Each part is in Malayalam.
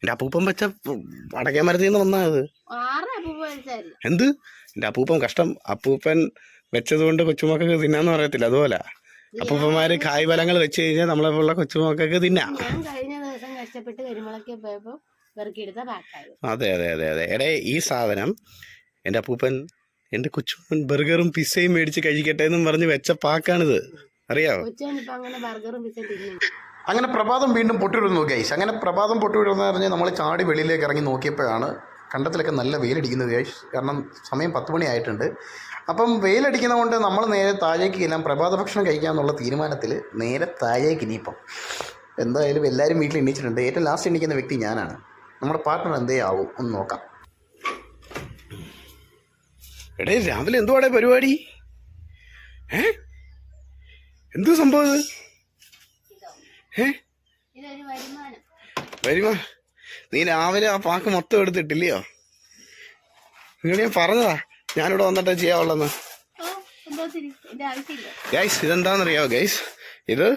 എന്റെ അപ്പൂപ്പൻ വെച്ച വടക്കേ മരത്തിൽ നിന്ന് വന്നത് എന്ത്? എന്റെ അപ്പൂപ്പൻ കഷ്ടം. അപ്പൂപ്പൻ വെച്ചത് കൊണ്ട് കൊച്ചുമക്കൾക്ക് തിന്നാന്ന് പറയത്തില്ല അതുപോലെ. അപ്പൂപ്പന്മാര് കായ് ഫലങ്ങൾ വെച്ച് കഴിഞ്ഞാൽ നമ്മളെ പോലുള്ള കൊച്ചുമക്കൾക്ക് തിന്നാം. അതെ അതെ അതെ അതെ. എടേ ഈ സാധനം എന്റെ അപ്പൂപ്പൻ എന്റെ കൊച്ചുമൻ ബർഗറും പിസ്സയും മേടിച്ച് കഴിക്കട്ടെ എന്നും പറഞ്ഞ് വെച്ച പാക്കാണിത്. അറിയാവോ? അങ്ങനെ പ്രഭാതം വീണ്ടും പൊട്ടിവിടുന്നു ഗൈസ് അങ്ങനെ പ്രഭാതം പൊട്ടിവിടുന്ന പറഞ്ഞ് നമ്മൾ ചാടി വെളിയിലേക്ക് ഇറങ്ങി നോക്കിയപ്പോഴാണ് കണ്ടത്തിലൊക്കെ നല്ല വെയിലടിക്കുന്നത് ഗൈസ് കാരണം സമയം പത്ത് മണിയായിട്ടുണ്ട് അപ്പം വെയിലടിക്കുന്നതുകൊണ്ട് നമ്മൾ നേരെ താഴേക്ക് എല്ലാം പ്രഭാത ഭക്ഷണം കഴിക്കാം എന്നുള്ള തീരുമാനത്തിൽ നേരെ താഴേക്ക് ഇനിയിപ്പം. എന്തായാലും എല്ലാവരും വീട്ടിൽ എണീച്ചിട്ടുണ്ട്. ഏറ്റവും ലാസ്റ്റ് എണീക്കുന്ന വ്യക്തി ഞാനാണ്. നമ്മുടെ പാർട്ട്ണർ എന്തേ ആവും? ഒന്ന് നോക്കാം. എടേ രാവിലെ എന്തുവാടേ പരിപാടി? ഏ? എന്ത് സംഭവം വരുമാനം. വരുമോ. നീ രാവിലെ ആ പാക്ക് മൊത്തം എടുത്തിട്ടില്ലയോ? നിങ്ങൾ ഞാൻ പറഞ്ഞതാ. ഞാനിവിടെ വന്നിട്ട് ചെയ്യാവുള്ളെന്ന് ഗൈസ് ഇതെന്താണെന്നറിയാവോ ഗൈസ്? ഇത്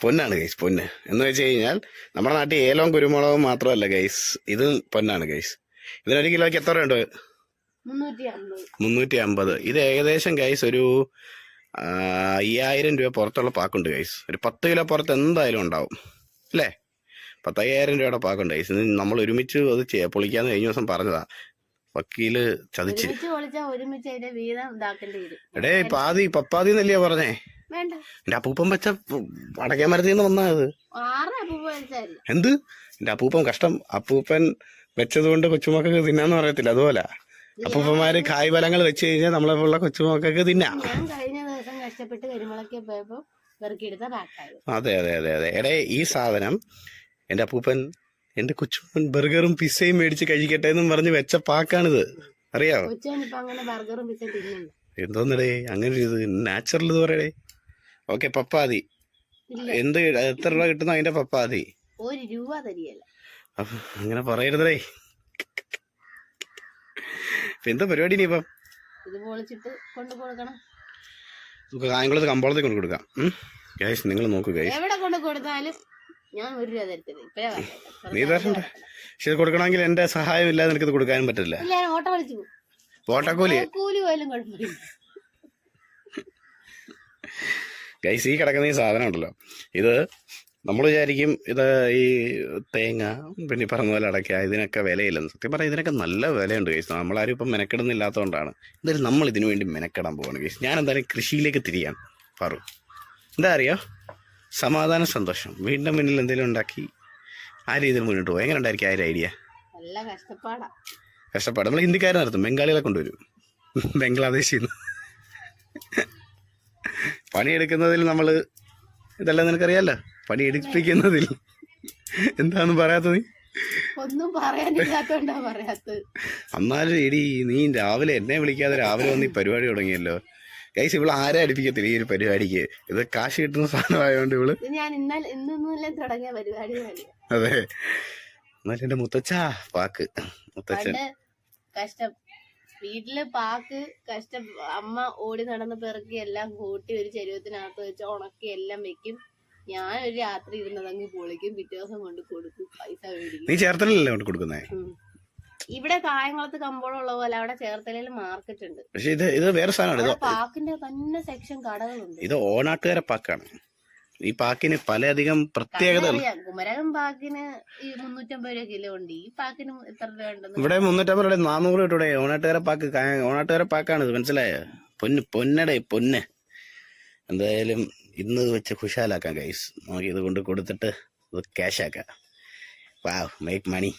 പൊന്നാണ് ഗൈസ് പൊന്ന്. എന്ന് വെച്ച് കഴിഞ്ഞാൽ നമ്മുടെ നാട്ടിൽ ഏലവും കുരുമുളകും മാത്രമല്ല ഗൈസ്. ഇത് പൊന്നാണ് ഗൈസ്. ഇതിനൊരു കിലോയ്ക്ക് എത്ര ഉണ്ട് മുന്നൂറ്റി അമ്പത്. ഇത് ഏകദേശം ഗൈസ് ഒരു അയ്യായിരം രൂപ പുറത്തുള്ള പാക്കുണ്ട് ഗൈസ് ഒരു പത്ത് കിലോ പുറത്ത് എന്തായാലും ഉണ്ടാവും. അല്ലേ? പത്തയ്യായിരം രൂപയുടെ പാക്കുണ്ട് ഗൈസ് നമ്മൾ ഒരുമിച്ച് അത് പൊളിക്കാന്ന് കഴിഞ്ഞ ദിവസം പറഞ്ഞതാ. വക്കീൽ ചതിച്ച്. എടേ പാതി പപ്പാതി എന്നല്ലേ പറഞ്ഞേ? എന്റെ അപ്പൂപ്പൻ വെച്ച വടക്കേ മരത്തിൽ നിന്ന് അപ്പൂപ്പ വലിച്ചായിരുന്നു എന്ത്? എന്റെ അപ്പൂപ്പൻ കഷ്ടം. അപ്പൂപ്പൻ വെച്ചത് കൊണ്ട് കൊച്ചുമക്കൾക്ക് തിന്നാന്ന് പറയത്തില്ല അതുപോലെ. അപ്പൂപ്പന്മാര് കായ് ഫലങ്ങൾ വെച്ച് കഴിഞ്ഞാൽ നമ്മളെ പോലുള്ള കൊച്ചുമക്കൾക്ക് തിന്നാം. കഷ്ടപ്പെട്ട് കരിമുളക്കെ പോയപ്പോ വെറുക്കിയെടുത്ത അതെ അതെ അതെ അതെ. എടേ ഈ സാധനം എന്റെ അപ്പൂപ്പൻ എന്റെ കൊച്ചുപ്പൻ ബർഗറും പിസ്സയും മേടിച്ച് കഴിക്കട്ടെ എന്നും പറഞ്ഞ് വെച്ച പാക്കാണിത്. അറിയാവോ? അങ്ങനെ ബർഗറും തിന്നുന്നു എന്തോന്നടേ അങ്ങനെ ഒരു ഇത് നാച്ചുറൽ ഇത് പറയടേ. ഓക്കെ പപ്പാതി. എന്ത് എത്ര രൂപ കിട്ടുന്നു അതിന്റെ പപ്പാതി? ഒരു രൂപ തരികയല്ല. അങ്ങനെ പറയരുതേ എന്താ പരിപാടി നീ ഇപ്പം? ഇത് പൊളിച്ചിട്ട് കൊണ്ടു കൊടുക്കണം. നമുക്ക് കായംകുളത്ത് കമ്പോളത്തിൽ കൊണ്ട് കൊടുക്കാം. ഗൈസ് നിങ്ങൾ നോക്കൂ ഗൈസ് എവിടെ കൊണ്ട് കൊടുത്താലും ഞാൻ ഒരു രൂപ തരത്തില്ല. നീ തരണ്ട. പക്ഷെ ഇത് കൊടുക്കണമെങ്കിൽ എന്റെ സഹായം ഇല്ലാതെ നിനക്കിത് കൊടുക്കാനും പറ്റില്ല. ഓട്ടോ വിളിച്ചു പോകും. പോട്ടക്കൂലി കൂലി പോയാലും കുഴപ്പമില്ല. ഗൈസ് ഈ കിടക്കുന്ന ഈ സാധനം ഉണ്ടല്ലോ. ഇത് നമ്മൾ വിചാരിക്കും ഇത് ഈ തേങ്ങ പിന്നെ പറഞ്ഞ പോലെ അടയ്ക്ക ഇതിനൊക്കെ വിലയില്ലെന്ന്. സത്യം പറയാം ഇതിനൊക്കെ നല്ല വിലയുണ്ട് കേസ് നമ്മളാരും ഇപ്പം മെനക്കെടുന്നില്ലാത്തതുകൊണ്ടാണ് എന്തായാലും നമ്മൾ ഇതിനു വേണ്ടി മെനക്കെടാൻ പോവാണ് കേസ് ഞാൻ എന്തായാലും കൃഷിയിലേക്ക് തിരിയാണ്. പറു. എന്താ അറിയോ? സമാധാന സന്തോഷം. വീണ്ടും മുന്നിൽ എന്തെങ്കിലും ഉണ്ടാക്കി ആ രീതിയിൽ മുന്നോട്ട് പോകും എങ്ങനെ ഉണ്ടായിരിക്കും ആ ഒരു ഐഡിയ? കഷ്ടപ്പാടാ. നമ്മൾ ഹിന്ദിക്കാരെ നടത്തും. ബംഗാളികളെ കൊണ്ടുവരും. ബംഗ്ലാദേശിൽ നിന്ന്. പണിയെടുക്കുന്നതിൽ നമ്മൾ ഇതെല്ലാം നിനക്കറിയാലോ? പണിയെടുപ്പിക്കുന്നതിൽ എന്താന്ന് പറയാത്തത് ഒന്നും പറയാനില്ലാത്തോണ്ടാ പറയാത്തത്. എന്നാലും എടി നീ രാവിലെ എന്നെ വിളിക്കാതെ രാവിലെ വന്ന് ഈ പരിപാടി തുടങ്ങിയല്ലോ. ഗൈസ് ഇവൾ ആരെ അടുപ്പിക്കത്തില്ല ഈ ഒരു പരിപാടിക്ക്? ഇത് കാശ് കിട്ടുന്ന സാധനമായതുകൊണ്ട് ഇവൾ. ഞാൻ ഇന്നലെ ഇന്നൊന്നുമില്ല തുടങ്ങിയ പരിപാടി അതെ. എന്നാലും എന്റെ മുത്തച്ഛ പാക്ക്. മുത്തച്ഛൻ. കഷ്ടം. വീട്ടിൽ പാക്ക് കഷ്ടം. അമ്മ ഓടി നടന്ന് പെറുക്കി എല്ലാം കൂട്ടി ഒരു ചരുവത്തിനകത്ത് വെച്ച് ഉണക്കി എല്ലാം വെക്കും. ഞാൻ ഒരു രാത്രി ഇരുന്നതങ്ങ് പൊളിക്കും പിറ്റേ ദിവസം കൊണ്ട് കൊടുക്കും പൈസ മേടിക്കും. നീ ചേർത്തലല്ലേ കൊണ്ട് കൊടുക്കുന്നേ? ഇവിടെ കായംകുളത്ത് കമ്പോളം ഉള്ള പോലെ അവിടെ ചേർത്തലയിൽ മാർക്കറ്റ് ഉണ്ട്. പക്ഷെ ഇത് ഇത് വേറെ സാധനമാണ്. ഇത് പാക്കിന്റെ തന്നെ സെക്ഷൻ കടകളുണ്ട്. ഇത് ഓണാട്ടുകാരെ പാക്കാണ്. ഈ പാക്കിന് പലയധികം പ്രത്യേകത കുമരകം പാക്കിന് ഈ മുന്നൂറ്റമ്പത് രൂപ കിലോ ഉണ്ട്. ഈ പാക്കിന് എത്ര രൂപ ഉണ്ടെന്ന് ഇവിടെ മുന്നൂറ്റമ്പത് രൂപ നാനൂറ് രൂപ ഇവിടെ ഓണാട്ടുകാരെ പാക്ക് ഓണാട്ടുകാര ഓണാട്ടുകാരെ പാക്കാണ് ഇത്. മനസ്സിലായോ? പൊന്ന് പൊന്നടേ പൊന്ന്. എന്തായാലും ഇന്ന് വെച്ച് ഖുഷാലാക്കാം ഗൈസ് നമുക്ക് ഇത് കൊണ്ട് കൊടുത്തിട്ട് ഇത് ക്യാഷ് ആക്കാം. വാവ് മേക്ക് മണി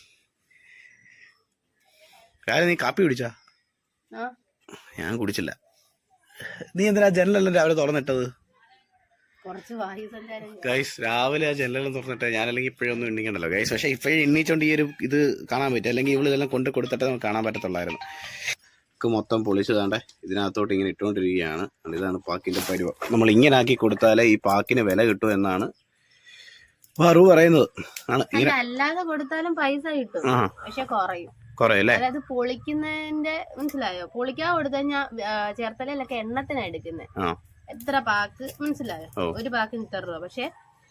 രാവിലെ നീ കാപ്പി കുടിച്ചാ? ഞാൻ കുടിച്ചില്ല. നീ എന്തിനാ ജനലെല്ലാം രാവിലെ തുറന്നിട്ടത്? ഗൈസ് രാവിലെ ആ ജനലെല്ലാം തുറന്നിട്ട് ഞാനല്ലെങ്കിൽ ഇപ്പോഴൊന്നും എണ്ണിക്കണ്ടല്ലോ ഗൈസ് പക്ഷേ ഇപ്പോഴും എണ്ണീച്ചോണ്ട് ഈ ഒരു ഇത് കാണാൻ പറ്റും. അല്ലെങ്കിൽ ഇവളിതെല്ലാം കൊണ്ട് കൊടുത്തിട്ട് നമുക്ക് കാണാൻ പറ്റത്തുള്ളായിരുന്നു. ഒക്കെ മൊത്തം പൊളിച്ചതാണ്ട്. ഇതിനകത്തോട്ട് ഇങ്ങനെ ഇട്ടുകൊണ്ടിരിക്കുകയാണ്. ഇതാണ് പാക്കിന്റെ പരിവ. നമ്മൾ ഇങ്ങനെ ആക്കി കൊടുത്താലേ ഈ പാക്കിന് വില കിട്ടൂ എന്നാണ് പറു പറയുന്നത്. ആണ് അല്ല ഇങ്ങനെ അല്ലാതെ കൊടുത്താലും പൈസ കിട്ടും. ആ. പക്ഷെ കുറയും. കുറേ അല്ലേ? അതായത് പൊളിക്കുന്നതിന്റെ മനസ്സിലായോ? പൊളിക്കാൻ കൊടുത്തു ചേർത്തലൊക്കെ ചേർത്തലയിലൊക്കെ എണ്ണത്തിനാ എടുക്കുന്നത് ആ. എത്ര പാക്ക്? മനസ്സിലായോ? ഓ. ഒരു പാക്കിന് ഇത്ര രൂപ. പക്ഷെ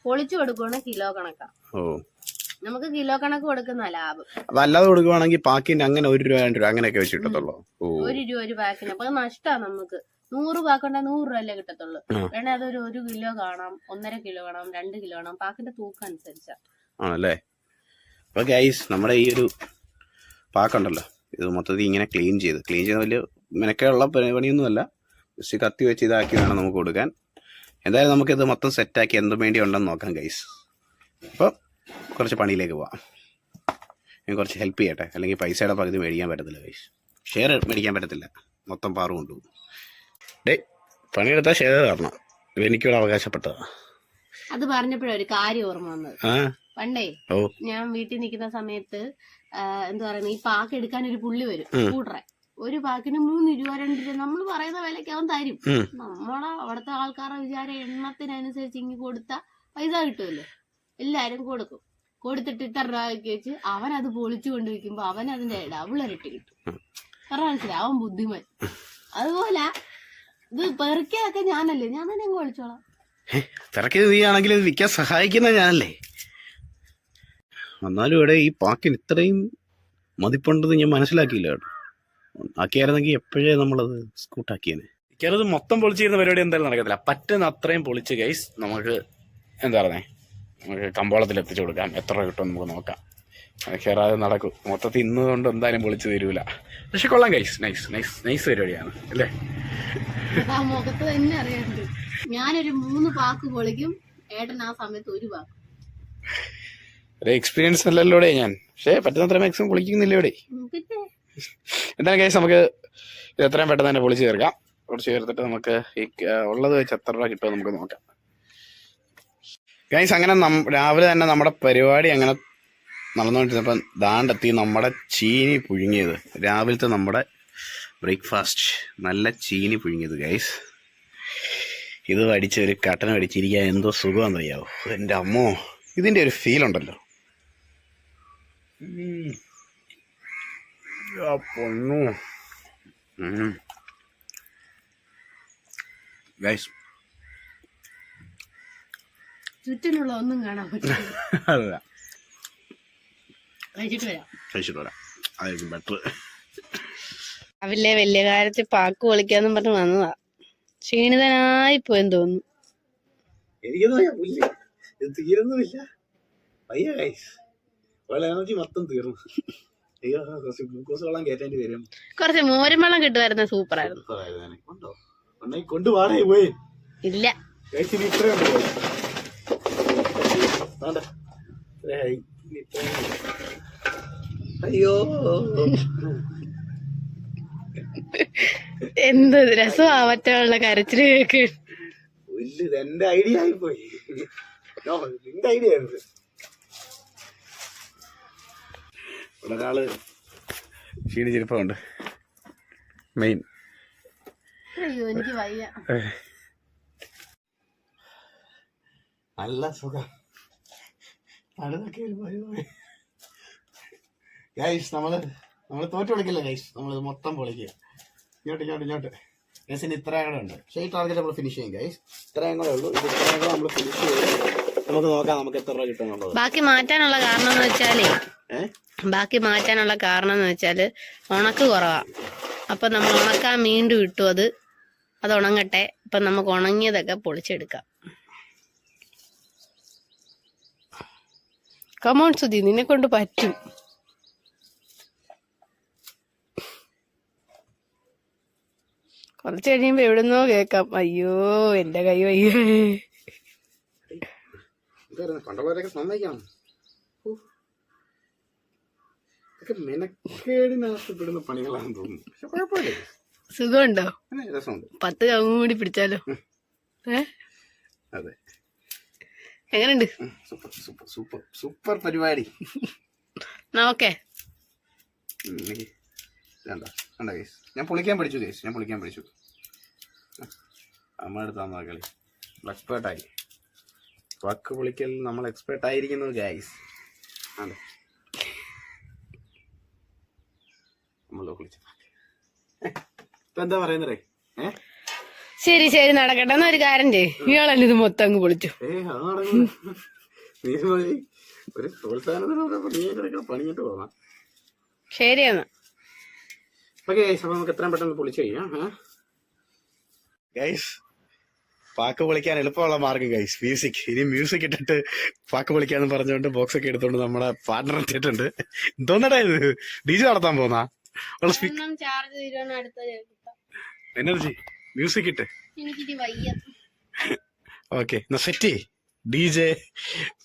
പൊളിച്ചു കൊടുക്കുകയാണെങ്കിൽ കിലോ കണക്കാ. ഓ. നമുക്ക് കിലോ കണക്ക് കൊടുക്കുന്ന ലാഭം. അല്ലാതെ കൊടുക്കുവാണെങ്കിൽ പാക്കിന് അങ്ങനെ ഒരു രൂപ രണ്ട് രൂപ അങ്ങനെയൊക്കെ വെച്ച് കിട്ടത്തുള്ളൂ ഒരു രൂപ ഒരു പാക്കിന്. അപ്പൊ നഷ്ടാ നമുക്ക്. നൂറ് പാക്കുണ്ടെ നൂറ് രൂപ അല്ലേ കിട്ടത്തുള്ളൂ വേണേ അതൊരു ഒരു കിലോ കാണാം ഒന്നര കിലോ കാണാം രണ്ട് കിലോ കാണാം. പാക്കിന്റെ തൂക്കം അനുസരിച്ചാ. ആണല്ലേ? അപ്പൊ ഗൈസ് നമ്മുടെ ഈ ഒരു പാക്കുണ്ടല്ലോ. ഇത് മൊത്തത്തിൽ ഇങ്ങനെ ക്ലീൻ ചെയ്ത്. ക്ലീൻ ചെയ്ത് വലിയ മെനക്കുള്ള പണിയൊന്നുമല്ല. ജസ്റ്റ് കത്തി വെച്ച് ഇതാക്കി വേണം നമുക്ക് കൊടുക്കാൻ. എന്തായാലും നമുക്കിത് മൊത്തം സെറ്റാക്കി എന്തും വേണ്ടി ഉണ്ടെന്ന് നോക്കാം ഗൈസ് അപ്പോൾ കുറച്ച് പണിയിലേക്ക് പോവാം. ഞാൻ കുറച്ച് ഹെൽപ്പ് ചെയ്യട്ടെ. അല്ലെങ്കിൽ പൈസയുടെ പകുതി മേടിക്കാൻ പറ്റത്തില്ല ഗൈസ് ഷെയർ മേടിക്കാൻ പറ്റത്തില്ല. മൊത്തം പാറു കൊണ്ടുപോകും ഡേ പണിയെടുത്താൽ ഷെയർ തരണം. എനിക്കിവിടെ അവകാശപ്പെട്ടതാണ് അത് പറഞ്ഞപ്പോഴൊരു കാര്യം ഓർമ്മ വന്നത്. പണ്ടേ ഞാൻ വീട്ടിൽ നിൽക്കുന്ന സമയത്ത് എന്താ പറയുന്നത് ഈ പാക്ക് എടുക്കാൻ ഒരു പുള്ളി വരും. കൂട്ടറെ. ഒരു പാക്കിന് മൂന്ന് രൂപ രണ്ട് രൂപ നമ്മൾ പറയുന്ന വിലയ്ക്ക് അവൻ തരും. നമ്മളെ അവിടുത്തെ ആൾക്കാരുടെ വിചാരം എണ്ണത്തിനനുസരിച്ച് ഇങ്ങ് കൊടുത്ത പൈസ കിട്ടുമല്ലോ. എല്ലാരും കൊടുക്കും. കൊടുത്തിട്ട് ഇത്ര രൂപയ്ക്ക് വെച്ച് അവൻ അത് പൊളിച്ചു കൊണ്ടുവയ്ക്കുമ്പോ അവൻ അതിന്റെ ഡബിൾ ഇരട്ടി കിട്ടും. കാരണം മനസ്സിലായി? അവൻ ബുദ്ധിമാൻ. അതുപോലെ ഇത് പെറുക്കിയൊക്കെ ഞാനല്ലേ? ഞാൻ തന്നെ കൊളിച്ചോളാം ഒളിച്ചോളാം തിരക്കിയത് നീ ആണെങ്കിൽ ഇത് വിൽക്കാൻ സഹായിക്കുന്ന ഞാനല്ലേ? എന്നാലും ഇവിടെ ഈ പാക്കിന് ഇത്രയും മതിപ്പുണ്ടെന്ന് ഞാൻ മനസ്സിലാക്കിയില്ല കേട്ടോ. ആക്കിയായിരുന്നെങ്കിൽ എപ്പോഴേ നമ്മളത് സ്കൂട്ടാക്കിയേനെ. എനിക്കത് മൊത്തം പൊളിച്ചിരുന്ന പരിപാടി എന്തായാലും നടക്കത്തില്ല. പറ്റുന്ന അത്രയും പൊളിച്ച് ഗൈസ് നമുക്ക് എന്താ പറയുക നമുക്ക് കമ്പോളത്തിൽ എത്തിച്ചു കൊടുക്കാം. എത്ര കിട്ടും നമുക്ക് നോക്കാം. കയറാതെ നടക്കും. മൊത്തത്തിൽ ഇന്ന് കൊണ്ട് എന്തായാലും പൊളിച്ചു തരൂല. പക്ഷെ കൊള്ളാം കൈസ് നൈസ് നൈസ് നൈസ് പരിപാടിയാണ് അല്ലേ? ആ മുഖത്ത് തന്നെ ഞാനൊരു മൂന്ന് പാക്ക് പൊളിക്കും. ഏട്ടൻ ആ സമയത്ത് ഒരു പാക്ക് ഒരു എക്സ്പീരിയൻസ് അല്ലല്ലോടെ ഞാൻ. പക്ഷേ പറ്റുന്നത്ര മാക്സിമം പൊളിക്കുന്നില്ല ഇവിടെ. പിന്നെ എന്തായാലും കേസ് നമുക്ക് ഇത് എത്രയും പെട്ടെന്ന് തന്നെ പൊളിച്ചു ചേർക്കാം പൊളിച്ച് ചേർത്തിട്ട് നമുക്ക് ഈ ഉള്ളത് വെച്ച് എത്ര രൂപ കിട്ടുമോ നമുക്ക് നോക്കാം. ഗൈസ് അങ്ങനെ രാവിലെ തന്നെ നമ്മുടെ പരിപാടി അങ്ങനെ നടന്നുകൊണ്ടിരുന്നപ്പം ദാണ്ടെത്തി നമ്മുടെ ചീനി പുഴുങ്ങിയത്. രാവിലത്തെ നമ്മുടെ ബ്രേക്ക്ഫാസ്റ്റ് നല്ല ചീനി പുഴുങ്ങിയത് ഗൈസ് ഇത് അടിച്ച് ഒരു കട്ടൻ അടിച്ചിരിക്കാൻ എന്തോ സുഖമെന്നറിയാവോ എന്റെ അമ്മോ ഇതിന്റെ ഒരു ഫീൽ ഉണ്ടല്ലോ. ഉം. ആ പൊന്നു. ഗൈസ് ചുറ്റിനുള്ള ഒന്നും കാണാൻ പറ്റില്ല. അല്ല കഴിച്ചിട്ട് വരാം. കഴിച്ചിട്ട് വരാം. അതായിരിക്കും ബെറ്റർ രാവിലെ വലിയ കാര്യത്തിൽ പാക്ക് പൊളിക്കാന്നും പറഞ്ഞ് വന്നതാ. ക്ഷീണിതനായി പോയെന്ന് തോന്നുന്നു. എനിക്കൊന്നും വയ്യ, പുല്ല്. ഇത് തീരുന്നുമില്ല. വയ്യ ഗൈസ് വെള്ളം എനർജി മൊത്തം തീർന്നു. അയ്യോ കുറച്ച് ഗ്ലൂക്കോസ് വെള്ളം കയറ്റേണ്ടി വരും. കുറച്ച് മോരും വെള്ളം കിട്ടുമായിരുന്നു സൂപ്പർ ആയിരുന്നു ഇല്ല. ഇത്രയും വേണ്ട. അയ്യോ. എന്ത് രസമാ മറ്റുള്ള കരച്ചിൽ കേക്ക്. എന്റെ ഐഡിയ ആയിപ്പോയി. നിന്റെ ഐഡിയ ആയിരുന്നു ഇവിടെ ഒരാൾ ക്ഷീണിച്ചിരിപ്പുണ്ട്. മെയിൻ. അയ്യോ എനിക്ക് വയ്യ. നല്ല സുഖം. ഗൈസ് നമ്മൾ നമ്മൾ തോറ്റു വിളിക്കില്ല ഗൈസ് നമ്മൾ മൊത്തം പൊളിക്കുക. ഇങ്ങോട്ട് ഇങ്ങോട്ട് ഇങ്ങോട്ട്. ഗൈസിന് ഇത്രയും കൂടെ ഉണ്ട്. പക്ഷേ ഈ ടാർഗറ്റ് നമ്മൾ ഫിനിഷ് ചെയ്യും ഗൈസ് ഇത്രയും കൂടെ ഉള്ളൂ. ഇത് ഇത്രയും കൂടെ നമ്മൾ ഫിനിഷ് ചെയ്യും നമുക്ക് നോക്കാം നമുക്ക് എത്ര രൂപ കിട്ടുന്നുള്ളത് ബാക്കി മാറ്റാനുള്ള കാരണം എന്ന് വെച്ചാലേ ബാക്കി മാറ്റാനുള്ള കാരണം എന്ന് വെച്ചാൽ ഉണക്ക് കുറവാ. അപ്പൊ നമ്മൾ ഉണക്കാൻ വീണ്ടും ഇട്ടു അത് അത് ഉണങ്ങട്ടെ. അപ്പൊ നമുക്ക് ഉണങ്ങിയതൊക്കെ പൊളിച്ചെടുക്കാം. കമോൺ സുധി നിന്നെ കൊണ്ട് പറ്റും. കുറച്ച് കഴിയുമ്പോ എവിടുന്നോ കേക്കാം അയ്യോ എന്റെ കൈ വയ്യേ. പണ്ടുള്ളവരൊക്കെ പണികളാണെന്ന് തോന്നുന്നു. പക്ഷെ കുഴപ്പമില്ല. സുഖമുണ്ടോ? പത്ത് കവും കൂടി പിടിച്ചാലോ? ഏ? അതെ. എങ്ങനെയുണ്ട്? സൂപ്പർ സൂപ്പർ സൂപ്പർ സൂപ്പർ പരിപാടി. ഓക്കെ. ഞാൻ പൊളിക്കാൻ പഠിച്ചു കേസ് ഞാൻ പൊളിക്കാൻ പഠിച്ചു. അമ്മ എടുത്താന്ന് കളി എക്സ്പേർട്ടായി വക്ക് പൊളിക്കൽ നമ്മൾ എക്സ്പേർട്ട് ആയിരിക്കുന്നു ഗൈസ് അതെ നമ്മൾ പൊളിച്ചു ഇപ്പൊ എന്താ പറയുന്നേ ഏ? ശരി ശരി നടക്കട്ടെ. എന്നാ ഒരു കാര്യം ചെയ്യ്. ഇയാളല്ലേ ഇത് മൊത്തം അങ്ങ് പൊളിച്ചു. ശരി നമുക്ക് എത്രയും പെട്ടെന്ന് പൊളിച്ച് കഴിയാം ഗൈസ് പാക്ക് പൊളിക്കാൻ എളുപ്പമുള്ള മാർഗം ഗൈസ് മ്യൂസിക് ഇനി മ്യൂസിക് ഇട്ടിട്ട് പാക്ക് പൊളിക്കാന്ന് പറഞ്ഞുകൊണ്ട് ബോക്സ് ഒക്കെ എടുത്തോണ്ട് നമ്മുടെ പാർട്ണർ എത്തിയിട്ടുണ്ട്. എന്തോന്നടാ ഇത്? ഡി ജി നടത്താൻ പോന്നാ? ചാർജ് തീരുവാണ് അടുത്ത എനർജി മ്യൂസിക് ഇട്ട് ഓക്കെ എന്നാ set D J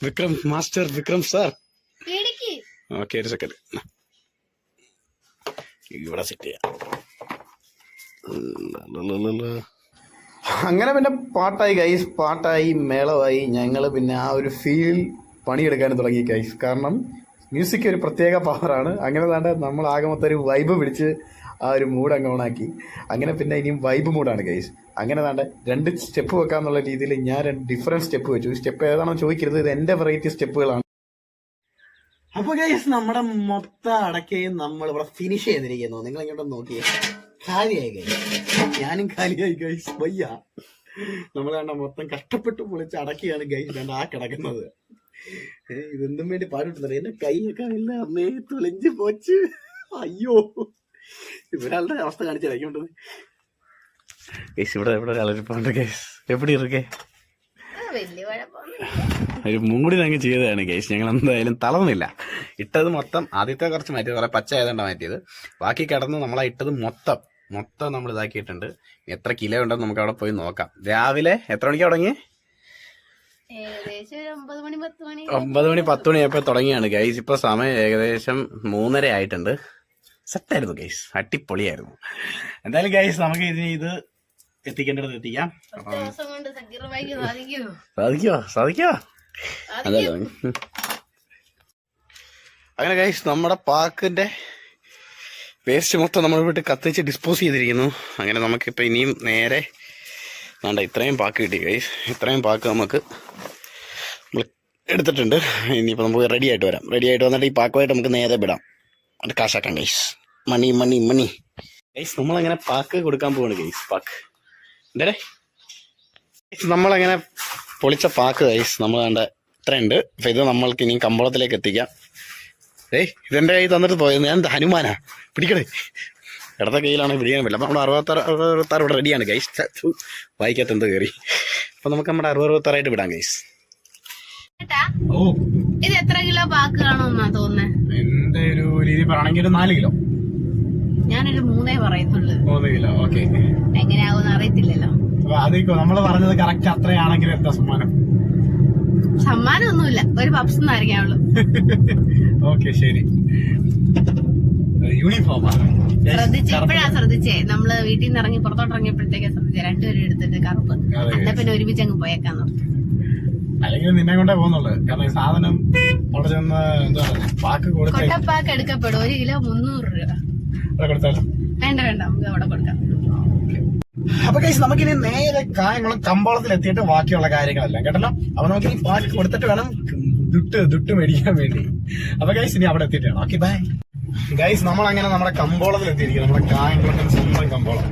Vikram master Vikram sir. Okay ഒരു സെക്കൻഡ് ഇവിടെ സെറ്റ് ചെയ്യാം. അങ്ങനെ പിന്നെ പാട്ടായി ഗൈസ് പാട്ടായി മേളമായി ഞങ്ങൾ പിന്നെ ആ ഒരു ഫീൽ പണിയെടുക്കാൻ തുടങ്ങി ഗൈസ് കാരണം മ്യൂസിക് ഒരു പ്രത്യേക പവറാണ് അങ്ങനെ താണ്ട് നമ്മൾ ആകെ മൊത്തം ഒരു വൈബ് പിടിച്ച് ആ ഒരു മൂഡ് അങ്ങ് ഓണാക്കി അങ്ങനെ പിന്നെ ഇനിയും വൈബ് മൂഡാണ് ഗൈസ് അങ്ങനെ താണ്ട് രണ്ട് സ്റ്റെപ്പ് വെക്കാമെന്നുള്ള രീതിയിൽ ഞാൻ രണ്ട് ഡിഫറെന്റ് സ്റ്റെപ്പ് വെച്ചു. സ്റ്റെപ്പ് ഏതാണോ ചോദിക്കരുത് ഇത് എന്റെ വെറൈറ്റി സ്റ്റെപ്പുകളാണ് അപ്പൊ ഗൈസ് നമ്മുടെ മൊത്ത അടക്കയും നമ്മൾ ഇവിടെ ഫിനിഷ് ചെയ്തിരിക്കുന്നു. നിങ്ങൾ ഇങ്ങോട്ട് നോക്കിയേ. കാലിയായി ഗൈസ് ഞാനും കാലിയായി ഗൈസ് വയ്യ. നമ്മൾ കണ്ട മൊത്തം കഷ്ടപ്പെട്ട് പൊളിച്ച് അടക്കിയാണ് ഗൈസ് കണ്ട ആ കിടക്കുന്നത്. ഇതെന്തും വേണ്ടി പാടിട്ടുണ്ടല്ലോ. എന്റെ കൈയൊക്കെ എല്ലാം അമ്മേ തുളിഞ്ഞു പോച്ച്. അയ്യോ. ഇവരാളുടെ അവസ്ഥ കാണിച്ചിരിക്കുന്നത് കേസ് ഇവിടെ ഇവിടെ ഒരാളിരിപ്പുണ്ട് കേസ് എവിടെ ഇരിക്കേ? ഒരു മൂടി അങ്ങ് ചെയ്തതാണ് കേസ് ഞങ്ങൾ എന്തായാലും തളർന്നില്ല. ഇട്ടത് മൊത്തം ആദ്യത്തെ കുറച്ച് മാറ്റിയത് കുറെ പച്ച ആയതുകൊണ്ട് മാറ്റിയത്. ബാക്കി കിടന്ന് നമ്മളാ ഇട്ടത് മൊത്തം മൊത്തം നമ്മൾ ഇതാക്കിയിട്ടുണ്ട്. എത്ര കിലോ ഉണ്ടെന്ന് നമുക്ക് അവിടെ പോയി നോക്കാം. രാവിലെ എത്ര മണിക്ക് തുടങ്ങി ഏകദേശം ഒരു ഒമ്പത് മണി പത്ത് മണി. ഒമ്പത് മണി പത്ത് മണിയായപ്പോൾ തുടങ്ങിയാണ് ഗൈസ് ഇപ്പൊ സമയം ഏകദേശം മൂന്നര ആയിട്ടുണ്ട്. സെറ്റായിരുന്നു ഗൈസ് അടിപൊളിയായിരുന്നു. എന്തായാലും ഗൈസ് നമുക്ക് ഇതിന് ഇത് എത്തിക്കേണ്ടത് എത്തിക്കാം. സാധിക്കോ? സാധിക്കോ? അതല്ലോ അങ്ങനെ ഗൈസ് നമ്മുടെ പാക്കിന്റെ വേസ്റ്റ് മൊത്തം നമ്മൾ വിട്ട് കത്തിച്ച് ഡിസ്പോസ് ചെയ്തിരിക്കുന്നു. അങ്ങനെ നമുക്കിപ്പോൾ ഇനിയും നേരെ വേണ്ട ഇത്രയും പാക്ക് കിട്ടി ഗൈസ് ഇത്രയും പാക്ക് നമുക്ക് നമ്മൾ എടുത്തിട്ടുണ്ട്. ഇനിയിപ്പോൾ നമുക്ക് റെഡി ആയിട്ട് വരാം. റെഡി ആയിട്ട് വന്നിട്ട് ഈ പാക്കുമായിട്ട് നമുക്ക് നേരെ വിടാം. അത് കാശാക്കാം guys money money money. Guys നമ്മളങ്ങനെ പാക്ക് കൊടുക്കാൻ പോവാണ് ഗൈസ് പാക്ക്. എന്തേ നമ്മളങ്ങനെ പൊളിച്ച പാക്ക് ഗൈസ് നമ്മൾ കണ്ട ഇത്രയുണ്ട്. അപ്പം ഇത് നമ്മൾക്ക് ഇനി കമ്പോളത്തിലേക്ക് എത്തിക്കാം. ഏയ് ഇതെന്റെ കയ്യിൽ തന്നിട്ട് പോയത്? ഞാൻ ഹനുമാനാ? പിടിക്കണേ. ഇടത്ത കയ്യിലാണ് പിടിക്കാൻ പറ്റില്ല. അപ്പം നമ്മുടെ അറുപത്താറ് അറുപത്താറ് ഇവിടെ റെഡിയാണ് ഗൈസ് വായിക്കാത്ത എന്ത് കയറി അപ്പം നമുക്ക് നമ്മുടെ അറുപത് അറുപത്താറായിട്ട് വിടാം ഗൈസ് ഓ. ഇത് എത്ര കിലോ പാക്ക് കാണുമെന്നാ തോന്നുന്നത് എന്റെ ഒരു രീതി പറയുകയാണെങ്കിൽ ഒരു നാല് കിലോ. ഞാനൊരു മൂന്നേ പറയത്തുള്ളൂ മൂന്ന് കിലോ ഓക്കെ. എങ്ങനെയാവുമെന്ന് അറിയത്തില്ലല്ലോ. അപ്പൊ നമ്മൾ പറഞ്ഞത് കറക്റ്റ് അത്രയാണെങ്കിൽ എന്താ സമ്മാനം? ഒന്നുമില്ല ഒരു പപ്സ് എന്നായിരിക്കാവുള്ളൂ. ഓക്കെ ശരി. യൂണിഫോമാണ് ശ്രദ്ധിച്ച് ഇപ്പഴാ ശ്രദ്ധിച്ചേ. നമ്മൾ വീട്ടിൽ നിന്ന് ഇറങ്ങി പുറത്തോട്ട് ഇറങ്ങിയപ്പോഴത്തേക്കാ ശ്രദ്ധിച്ചേ. രണ്ടുപേരും എടുത്തിട്ട് കറുപ്പ്. എന്നാ പിന്നെ ഒരുമിച്ച് അങ്ങ് പോയേക്കാന്ന്. അല്ലെങ്കിൽ നിന്നെ കൊണ്ടേ പോകുന്നുള്ളു. കാരണം ഈ സാധനം അവിടെ ചെന്ന് എന്താ പാക്ക് കൊടുത്ത് കൊട്ടപ്പാക്ക് എടുക്കപ്പെടും. ഒരു കിലോ മുന്നൂറ് രൂപ. വേണ്ട വേണ്ട. നമുക്ക് അവിടെ കൊടുക്കാം. അപ്പൊ കഴിച്ച് നമുക്കിനി നേരെ കായംകുളം കമ്പോളത്തിൽ എത്തിയിട്ട് ബാക്കിയുള്ള കാര്യങ്ങളെല്ലാം കേട്ടല്ലോ? അപ്പൊ നമുക്ക് ഈ പാക്ക് കൊടുത്തിട്ട് വേണം ദുട്ട് ദുട്ട് മേടിക്കാൻ വേണ്ടി. അപ്പൊ കേസ് ഇനി അവിടെ എത്തിയിട്ട് വേണം. ഓക്കെ ബൈ ഗൈസ് നമ്മൾ അങ്ങനെ നമ്മുടെ കമ്പോളത്തിൽ എത്തിയിരിക്കും നമ്മുടെ കായംകുളത്തിന് സ്വന്തം കമ്പോളം.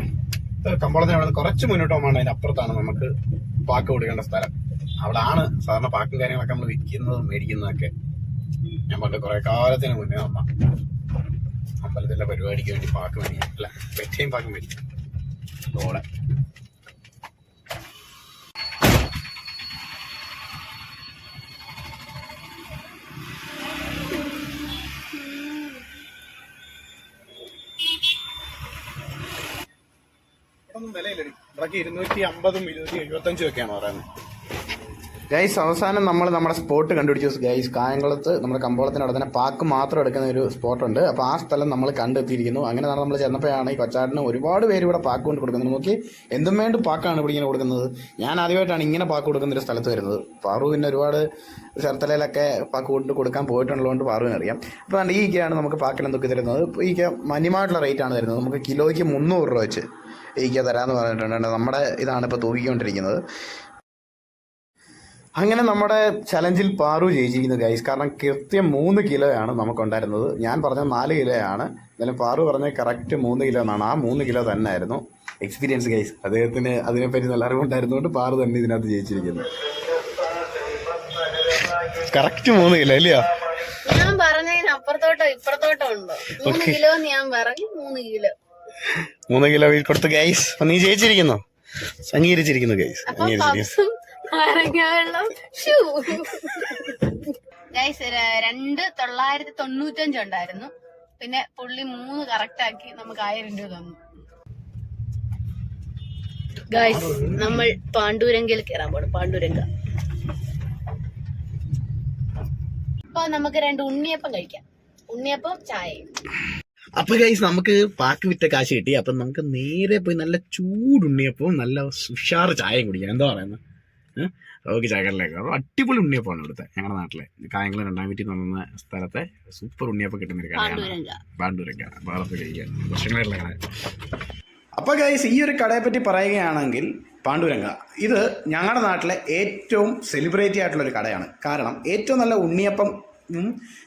കമ്പോളത്തിന് അവിടെ കുറച്ച് മുന്നോട്ട് പോകുമ്പോൾ അതിന്റെ അപ്പുറത്താണ് നമുക്ക് പാക്ക് കൊടുക്കേണ്ട സ്ഥലം. അവിടെ ആണ് സാധാരണ പാക്കും കാര്യങ്ങളൊക്കെ നമ്മൾ വിൽക്കുന്നതും മേടിക്കുന്നതൊക്കെ. ഞാൻ പണ്ട് കുറെ കാലത്തിന് മുന്നേ വന്ന അമ്പലത്തിലെ പരിപാടിക്ക് വേണ്ടി പാക്ക് മേടിക്കും. അല്ല വെറ്റയും പാക്ക് മേടിക്കും. നോളെ ഒന്നും വിലയില്ലടി. ഇവിടൊക്കെ ഇരുന്നൂറ്റി അമ്പതും ഇരുന്നൂറ്റി എഴുപത്തഞ്ചും ഒക്കെയാണ് പറയുന്നത്. ഗൈസ് അവസാനം നമ്മൾ നമ്മുടെ സ്പോട്ട് കണ്ടുപിടിച്ചു. ഗൈസ് കായംകുളത്ത് നമ്മുടെ കമ്പോളത്തിനവിടെ തന്നെ പാക്ക് മാത്രം എടുക്കുന്ന ഒരു സ്പോട്ടുണ്ട് അപ്പോൾ ആ സ്ഥലം നമ്മൾ കണ്ടെത്തിയിരിക്കുന്നു. അങ്ങനെ നമ്മൾ ചെന്നപ്പോഴാണ് ഈ കൊച്ചാട്ടിന് ഒരുപാട് പേര് ഇവിടെ പാക്ക് കൊണ്ട് കൊടുക്കുന്നത്. നോക്കി എന്തും വേണ്ടി പാക്കാണ് ഇവിടെ ഇങ്ങനെ കൊടുക്കുന്നത്. ഞാൻ ആദ്യമായിട്ടാണ് ഇങ്ങനെ പാക്ക് കൊടുക്കുന്ന ഒരു സ്ഥലത്ത് വരുന്നത്. പാറു പിന്നെ ഒരുപാട് ചേർത്തലയിലൊക്കെ പാക്ക് കൊണ്ട് കൊടുക്കാൻ പോയിട്ടുള്ളതുകൊണ്ട് പാറുവിന് അറിയാം. അപ്പോൾ ഈ ഈക്കയാണ് നമുക്ക് പാക്കിന് എന്തൊക്കെ തരുന്നത്. ഇപ്പോൾ ഈക്ക മനിമായിട്ടുള്ള റേറ്റ് ആണ് തരുന്നത്. നമുക്ക് കിലോയ്ക്ക് മുന്നൂറ് രൂപ വെച്ച് ഈക്ക തരാമെന്ന് പറഞ്ഞിട്ടുണ്ട്. നമ്മുടെ ഇതാണ് ഇപ്പോൾ തൂക്കിക്കൊണ്ടിരിക്കുന്നത്. അങ്ങനെ നമ്മുടെ ചലഞ്ചിൽ പാറു ജയിച്ചിരിക്കുന്നു ഗൈസ് കാരണം കൃത്യം മൂന്ന് കിലോയാണ് നമുക്കുണ്ടായിരുന്നത്. ഞാൻ പറഞ്ഞ നാല് കിലോയാണ്. എന്നാലും പാറു പറഞ്ഞ കറക്റ്റ് മൂന്ന് കിലോ എന്നാണ്. ആ മൂന്ന് കിലോ തന്നെ ആയിരുന്നു എക്സ്പീരിയൻസ് ഗൈസ് അദ്ദേഹത്തിന് അതിനെപ്പറ്റി നല്ല അറിവുണ്ടായിരുന്നുകൊണ്ട് പാറു തന്നെ ഇതിനകത്ത് ജയിച്ചിരിക്കുന്നു. കറക്റ്റ് മൂന്ന് കിലോ അല്ലയോ ഞാൻ പറഞ്ഞതിന് അപ്പുറത്തോട്ടോ ഇപ്പുറത്തോട്ടോ ഉണ്ടോ? മൂന്ന് കിലോ ഞാൻ പറഞ്ഞു മൂന്ന് കിലോ. മൂന്ന് കിലോ കൊടുത്ത് ഗൈസ് നീ ജയിച്ചിരിക്കുന്നു. അംഗീകരിച്ചിരിക്കുന്നു ഗൈസ് അംഗീകരിച്ചിരിക്കുന്നു. വെള്ളം. ഷൂ. ഗൈസ് രണ്ട് തൊള്ളായിരത്തി തൊണ്ണൂറ്റഞ്ച് ഉണ്ടായിരുന്നു. പിന്നെ പുള്ളി മൂന്ന് കറക്റ്റ് ആക്കി നമുക്ക് ആയിരം രൂപ തന്നു. ഗൈസ് നമ്മൾ പാണ്ഡൂരങ്കയിൽ കയറാൻ പോണം പാണ്ഡൂരങ്ക അപ്പൊ നമുക്ക് രണ്ട് ഉണ്ണിയപ്പം കഴിക്കാം. ഉണ്ണിയപ്പം ചായയും. അപ്പൊ ഗൈസ് നമുക്ക് പാക്ക് വിറ്റ കാശ് കിട്ടി. അപ്പൊ നമുക്ക് നേരെ പോയി നല്ല ചൂടുണ്ണിയപ്പവും നല്ല ഉഷാറ് ചായയും കുടിക്കാം. എന്താ പറയുന്നത്? ചായക്കടലേക്ക് അപ്പോൾ അടിപൊളി ഉണ്ണിയപ്പമാണ് ഇവിടുത്തെ ഞങ്ങളുടെ നാട്ടിലെ. കായംകുളം രണ്ടാം വീട്ടിൽ നിന്ന് വന്ന സ്ഥലത്തെ സൂപ്പർ ഉണ്ണിയപ്പം കിട്ടുന്ന ഒരു കടയാണ്. പാണ്ഡൂരങ്ക. പാണ്ടൂരൊക്കെ വർഷങ്ങളായിട്ടുള്ള കട അപ്പോൾ ഗൈസ് ഈ ഒരു കടയെ പറ്റി പറയുകയാണെങ്കിൽ പാണ്ഡുരംഗ ഇത് ഞങ്ങളുടെ നാട്ടിലെ ഏറ്റവും സെലിബ്രേറ്റി ആയിട്ടുള്ള ഒരു കടയാണ്. കാരണം ഏറ്റവും നല്ല ഉണ്ണിയപ്പം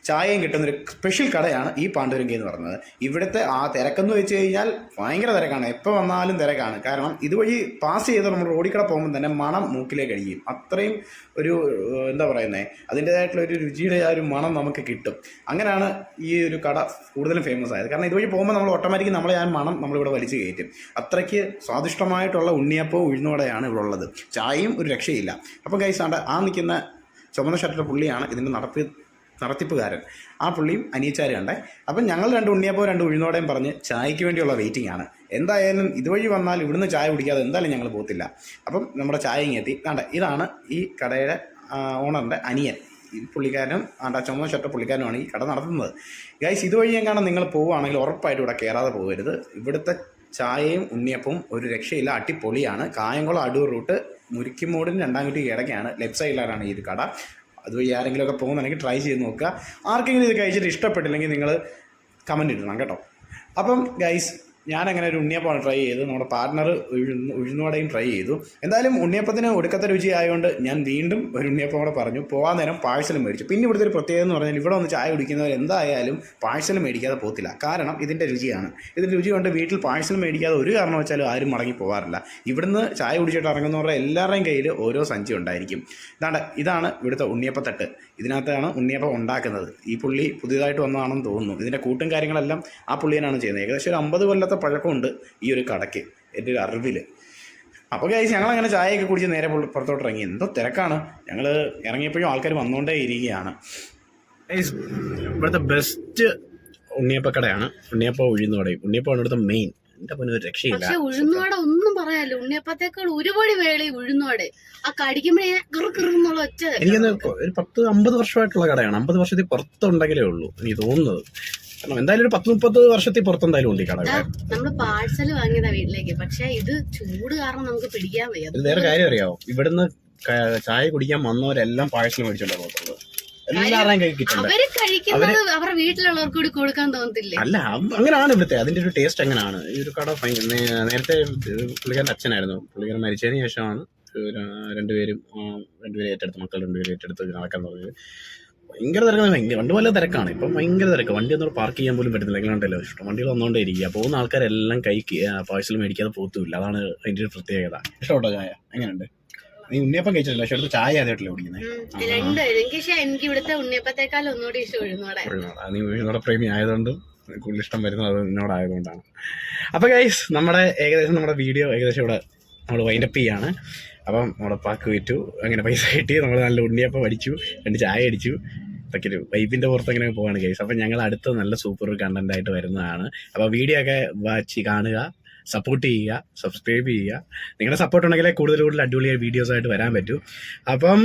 ചായയും കിട്ടുന്ന ഒരു സ്പെഷ്യൽ കടയാണ് ഈ പാണ്ഡുരംഗി എന്ന് പറയുന്നത്. ഇവിടുത്തെ ആ തിരക്കെന്ന് വെച്ച് കഴിഞ്ഞാൽ ഭയങ്കര തിരക്കാണ്. എപ്പോൾ വന്നാലും തിരക്കാണ്. കാരണം ഇതുവഴി പാസ് ചെയ്ത് നമ്മൾ റോഡിക്കട കൂടെ പോകുമ്പോൾ തന്നെ മണം മൂക്കിലേക്ക് അടിക്കും അത്രയും ഒരു എന്താ പറയുന്നത് അതിന്റേതായിട്ടുള്ള ഒരു രുചിയുടെ ആ ഒരു മണം നമുക്ക് കിട്ടും. അങ്ങനെയാണ് ഈ ഒരു കട കൂടുതലും ഫേമസ് ആയത്. കാരണം ഇതുവഴി പോകുമ്പോൾ നമ്മൾ ഓട്ടോമാറ്റിക് നമ്മളെ ആ മണം നമ്മളിവിടെ വലിച്ചു കയറ്റും. അത്രയ്ക്ക് സ്വാദിഷ്ടമായിട്ടുള്ള ഉണ്ണിയപ്പവും ഉഴുന്നോടെയാണ് ഇവിടെ ഉള്ളത്. ചായയും ഒരു രക്ഷയില്ല. അപ്പം കൈസാണ്ട് ആ നിൽക്കുന്ന ചുമന്ന ഷർട്ടിലെ പുള്ളിയാണ് ഇതിന്റെ നടത്തി നടത്തിപ്പുകാരൻ ആ പുള്ളിയും അനിയച്ചാരും ഉണ്ടേ അപ്പം ഞങ്ങൾ രണ്ട് ഉണ്ണിയപ്പോൾ രണ്ട് ഉഴുന്നോടെയും പറഞ്ഞ് ചായയ്ക്ക് വേണ്ടിയുള്ള വെയിറ്റിംഗ് ആണ്. എന്തായാലും ഇതുവഴി വന്നാൽ ഇവിടുന്ന് ചായ കുടിക്കാതെ എന്തായാലും ഞങ്ങൾ പോകത്തില്ല. അപ്പം നമ്മുടെ ചായ ഇങ്ങെത്തി വേണ്ട ഇതാണ് ഈ കടയുടെ ഓണറിന്റെ അനിയൻ. ഈ പുള്ളിക്കാരനും ആണ്ടാ ചുമ ഷർട്ട് പുള്ളിക്കാരനുമാണ് ഈ കട നടത്തുന്നത്. ഗൈസ് ഇതുവഴി എങ്ങാണ്ട് നിങ്ങൾ പോവുകയാണെങ്കിൽ ഉറപ്പായിട്ടും ഇവിടെ കയറാതെ പോകരുത്. ഇവിടുത്തെ ചായയും ഉണ്ണിയപ്പവും ഒരു രക്ഷയില്ല. അടിപൊളിയാണ്. കായംകുളം അടൂർ റൂട്ട് മുരിക്കുമൂടിന് രണ്ടാം കുട്ടി ഇടയ്ക്കാണ് ലെഫ്റ്റ് സൈഡിലാണ് ഈ ഒരു കട. അതുവഴി ആരെങ്കിലുമൊക്കെ പോകുന്നുണ്ടെങ്കിൽ ട്രൈ ചെയ്ത് നോക്കുക. ആർക്കെങ്കിലും ഇത് കഴിച്ചിട്ട് ഇഷ്ടപ്പെട്ടില്ലെങ്കിൽ നിങ്ങൾ കമന്റ് ഇടണം കേട്ടോ. അപ്പം ഗൈസ് ഞാൻ അങ്ങനെ ഒരു ഉണ്ണിയപ്പം ട്രൈ ചെയ്തു നമ്മുടെ പാർട്ണർ ഉഴുന്ന് ഉഴുന്നുവടയും ട്രൈ ചെയ്തു. എന്തായാലും ഉണ്ണിയപ്പത്തിന് ഒടുക്കത്തെ രുചി ആയതുകൊണ്ട് ഞാൻ വീണ്ടും ഒരു ഉണ്ണിയപ്പം കൂടെ പറഞ്ഞു പോകാൻ നേരം പാഴ്സലും മേടിച്ചു. പിന്നെ ഇവിടുത്തെ ഒരു പ്രത്യേകത എന്ന് പറഞ്ഞാൽ ഇവിടെ വന്ന് ചായ കുടിക്കുന്നവർ എന്തായാലും പാഴ്സൽ മേടിക്കാതെ പോകത്തില്ല. കാരണം ഇതിന്റെ രുചിയാണ്. ഇതിന്റെ രുചി കൊണ്ട് വീട്ടിൽ പാഴ്സൽ മേടിക്കാതെ ഒരു കാരണം വെച്ചാലും ആരും മടങ്ങി പോകാറില്ല ഇവിടുന്ന് ചായ കുടിച്ചിട്ട് ഇറങ്ങുന്നവരുടെ എല്ലാവരുടെയും കയ്യിൽ ഓരോ സഞ്ചി ഉണ്ടായിരിക്കും. ഇതാണ്ട് ഇതാണ് ഇവിടുത്തെ ഉണ്ണിയപ്പത്തട്ട്. ഇതിനകത്താണ് ഉണ്ണിയപ്പം ഉണ്ടാക്കുന്നത്. ഈ പുള്ളി പുതിയതായിട്ട് വന്നതാണെന്ന് തോന്നുന്നു. ഇതിന്റെ കൂട്ടും കാര്യങ്ങളെല്ലാം ആ പുള്ളിയനാണ് ചെയ്യുന്നത്. ഏകദേശം ഒരു അമ്പത് കൊല്ലത്തെ പഴക്കമുണ്ട് ഈ ഒരു കടയ്ക്ക്. എന്റെ ഒരു അറിവിൽ അപ്പോൾ കഴിച്ച് ഞങ്ങൾ അങ്ങനെ ചായയൊക്കെ കുടിച്ച് നേരെ പുറത്തോട്ട് ഇറങ്ങി. എന്തോ തിരക്കാണ്. ഞങ്ങൾ ഇറങ്ങിയപ്പോഴും ആൾക്കാർ വന്നുകൊണ്ടേ ഇരിക്കുകയാണ്. ഇവിടുത്തെ ബെസ്റ്റ് ഉണ്ണിയപ്പ ഉണ്ണിയപ്പക്കടയാണ് ഉണ്ണിയപ്പം ഉഴുന്നോടെയും ഉണ്ണിയപ്പമാണ് ഇവിടുത്തെ മെയിൻ പൊന്നു ഒരു രക്ഷയില്ല. പക്ഷെ ഉഴുന്നോടെ ഒന്നും പറയാല്ല ഉണ്ണിയപ്പത്തേക്കാൾ ഒരുപാട് വേളി ആ കടിക്കുമ്പോഴേ കറുകറുന്നുള്ള ഒറ്റ എനിക്കൊന്ന് ഒരു പത്ത് അമ്പത് വർഷമായിട്ടുള്ള കടയാണ്. അമ്പത് വർഷത്തിൽ പുറത്തുണ്ടെങ്കിലേ ഉള്ളൂ. എനിക്ക് തോന്നുന്നത്. കാരണം എന്തായാലും ഒരു പത്ത് മുപ്പത് വർഷത്തിൽ പുറത്തെന്തായാലും ഉണ്ട് ഈ കട നമ്മൾ പാഴ്സൽ വാങ്ങിയതാ വീട്ടിലേക്ക്. പക്ഷെ ഇത് ചൂട് കാരണം നമുക്ക് പിടിക്കാൻ വയ്യ. ഇത് വേറെ കാര്യം അറിയാമോ ഇവിടുന്ന് ക- ചായ കുടിക്കാൻ വന്നവരെല്ലാം പാഴ്സൽ മേടിച്ചോണ്ടാണ് പോകത്തുള്ളൂ എല്ലാവരുടെയും കൈ കിട്ടണ്ട? അവർ കഴിക്കുന്നത് അവരുടെ വീട്ടിലുള്ളവർക്ക് കൂടി കൊടുക്കാൻ തോന്നത്തില്ലേ? അല്ല അവ- അങ്ങനെയാണ് ഇവിടുത്തെ. അതിന്റെ ഒരു ടേസ്റ്റ് അങ്ങനെയാണ് ഈ ഒരു കട നേ- നേരത്തെ പുള്ളിക്കാരന്റെ അച്ഛനായിരുന്നു. പുള്ളിക്കാരൻ മരിച്ചതിന് ശേഷമാണ് ഒരു രണ്ടുപേരും ആ, രണ്ടുപേരും ഏറ്റെടുത്ത് മക്കൾ രണ്ടുപേരും ഏറ്റെടുത്ത് നടക്കാൻ തുടങ്ങിയത്. ഭയങ്കര തിരക്കാണ്. ഭയങ്കര വണ്ടി വല്ല തിരക്കാണ്. ഇപ്പം ഭയങ്കര തിരക്ക്. വണ്ടി ഒന്നും പാർക്ക് ചെയ്യാൻ പോലും പറ്റുന്നില്ല എങ്ങനെയുണ്ടല്ലോ ഇഷ്ടം? വണ്ടികൾ വന്നുകൊണ്ടേ ഇരിക്കുക. പോകുന്ന ആൾക്കാരെല്ലാം കൈക്ക് പാഴ്സൽ മേടിക്കാതെ പോകത്തുമില്ല അതാണ് അതിന്റെ ഒരു പ്രത്യേകത. ഇഷ്ടമുണ്ടോ ചായ? എങ്ങനെയുണ്ട്? നീ ഉണ്ണിയപ്പം കഴിച്ചിട്ടില്ല. പക്ഷെ അടുത്ത് ചായ ആദ്യമായിട്ടല്ലേ കുടിക്കുന്നത് രണ്ട് എനിക്ക് എനിക്ക് ഇവിടുത്തെ ഉണ്ണിയപ്പത്തേക്കാൾ ഒന്നുകൂടി ഇഷ്ടം ഉഴുന്നോടെ. നീ ഉഴുന്നോടെ പ്രേമി ആയതുകൊണ്ട് കൂടുതൽ ഇഷ്ടം വരുന്നത് അത് എന്നോടായതുകൊണ്ടാണ് അപ്പോൾ ഗൈസ് നമ്മുടെ ഏകദേശം നമ്മുടെ വീഡിയോ ഏകദേശം ഇവിടെ നമ്മൾ വൈൻഡപ്പ് ചെയ്യാണ്. അപ്പം നമ്മുടെ പാക്ക് വിറ്റു അങ്ങനെ പൈസ കിട്ടി. നമ്മൾ നല്ല ഉണ്ണിയപ്പം അടിച്ചു. രണ്ട് ചായ അടിച്ചു. ഇതൊക്കെ ഒരു വൈബിന്റെ പുറത്ത് അങ്ങനെ പോവാണ് കേസ് അപ്പം ഞങ്ങൾ അടുത്ത നല്ല സൂപ്പർ കണ്ടന്റ് ആയിട്ട് വരുന്നതാണ്. അപ്പോൾ വീഡിയോ ഒക്കെ വാച്ച് കാണുക സപ്പോർട്ട് ചെയ്യുക സബ്സ്ക്രൈബ് ചെയ്യുക. നിങ്ങളുടെ സപ്പോർട്ട് ഉണ്ടെങ്കിലേ കൂടുതൽ കൂടുതൽ അടിപൊളിയായ വീഡിയോസ് ആയിട്ട് വരാൻ പറ്റൂ. അപ്പം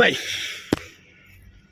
ബൈ